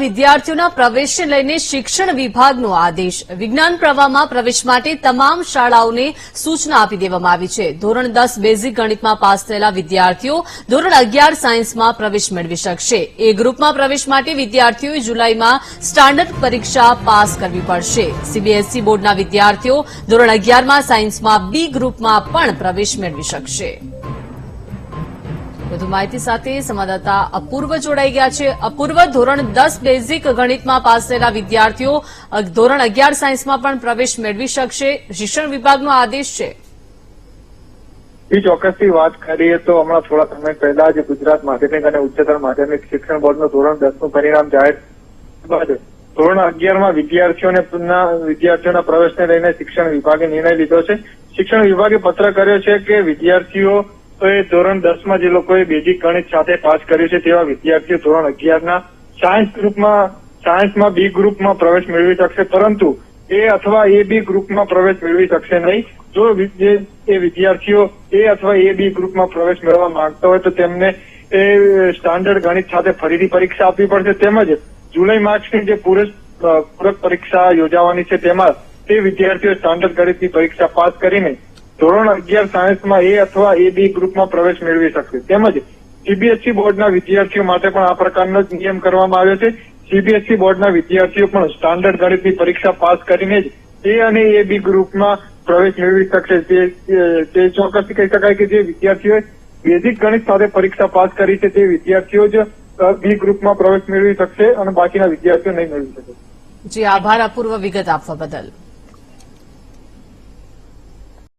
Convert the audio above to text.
વિદ્યાર્થીઓના પ્રવેશને લઈને શિક્ષણ વિભાગનો આદેશ. વિજ્ઞાન પ્રવાહમાં પ્રવેશ માટે તમામ શાળાઓને સૂચના આપી દેવામાં આવી છે. ધોરણ દસ બેઝિક ગણિતમાં પાસ થયેલા વિદ્યાર્થીઓ ધોરણ અગિયાર સાયન્સમાં પ્રવેશ મેળવી શકશે. એ ગ્રુપમાં પ્રવેશ માટે વિદ્યાર્થીઓએ જુલાઈમાં સ્ટાન્ડર્ડ પરીક્ષા પાસ કરવી પડશે. સીબીએસઈ બોર્ડના વિદ્યાર્થીઓ ધોરણ અગિયારમાં સાયન્સમાં બી ગ્રુપમાં પણ પ્રવેશ મેળવી શકશે. વધુ માહિતી સાથે સંવાદદાતા અપૂર્વ જોડાઈ ગયા છે. અપૂર્વ, ધોરણ દસ બેઝિક ગણિતમાં પાસ થયેલા વિદ્યાર્થીઓ ધોરણ અગિયાર સાયન્સમાં પણ પ્રવેશ મેળવી શકશે. શિક્ષણ વિભાગનો આદેશ છે. એ ચોક્કસથી વાત કરીએ તો હમણાં થોડા સમય પહેલા જ ગુજરાત માધ્યમિક અને ઉચ્ચતર માધ્યમિક શિક્ષણ બોર્ડનું ધોરણ દસનું પરિણામ જાહેર બાદ ધોરણ અગિયારમાં વિદ્યાર્થીઓને વિદ્યાર્થીઓના પ્રવેશને લઈને શિક્ષણ વિભાગે નિર્ણય લીધો છે. શિક્ષણ વિભાગે પત્ર કર્યો છે કે વિદ્યાર્થીઓ ધોરણ દસમાં જે લોકોએ બેઝિક ગણિત સાથે પાસ કર્યું છે તેવા વિદ્યાર્થીઓ ધોરણ અગિયારના સાયન્સ ગ્રુપમાં, સાયન્સમાં બી ગ્રુપમાં પ્રવેશ મેળવી શકશે. પરંતુ એ અથવા એ બી ગ્રુપમાં પ્રવેશ મેળવી શકશે નહીં. જો એ વિદ્યાર્થીઓ એ અથવા એ બી ગ્રુપમાં પ્રવેશ મેળવવા માંગતા હોય તો તેમને એ સ્ટાન્ડર્ડ ગણિત સાથે ફરીથી પરીક્ષા આપવી પડશે. તેમજ જુલાઈ માર્ચની જે પૂરક પરીક્ષા યોજાવાની છે તેમાં તે વિદ્યાર્થીઓ સ્ટાન્ડર્ડ ગણિતની પરીક્ષા પાસ કરીને ધોરણ અગિયાર સાયન્સમાં એ અથવા એ બી ગ્રુપમાં પ્રવેશ મેળવી શકશે. તેમજ સીબીએસઈ બોર્ડના વિદ્યાર્થીઓ માટે પણ આ પ્રકારનો જ નિયમ કરવામાં આવ્યો છે. સીબીએસઈ બોર્ડના વિદ્યાર્થીઓ પણ સ્ટાન્ડર્ડ ગણિતની પરીક્ષા પાસ કરીને જ એ અને એ બી ગ્રુપમાં પ્રવેશ મેળવી શકશે. તે ચોક્કસથી કહી શકાય કે જે વિદ્યાર્થીઓએ બેઝિક ગણિત સાથે પરીક્ષા પાસ કરી છે, તે વિદ્યાર્થીઓ જ બી ગ્રુપમાં પ્રવેશ મેળવી શકશે અને બાકીના વિદ્યાર્થીઓ નહીં મેળવી શકે. જે, આભાર, અપૂર્વ વિગત આપવા બદલ.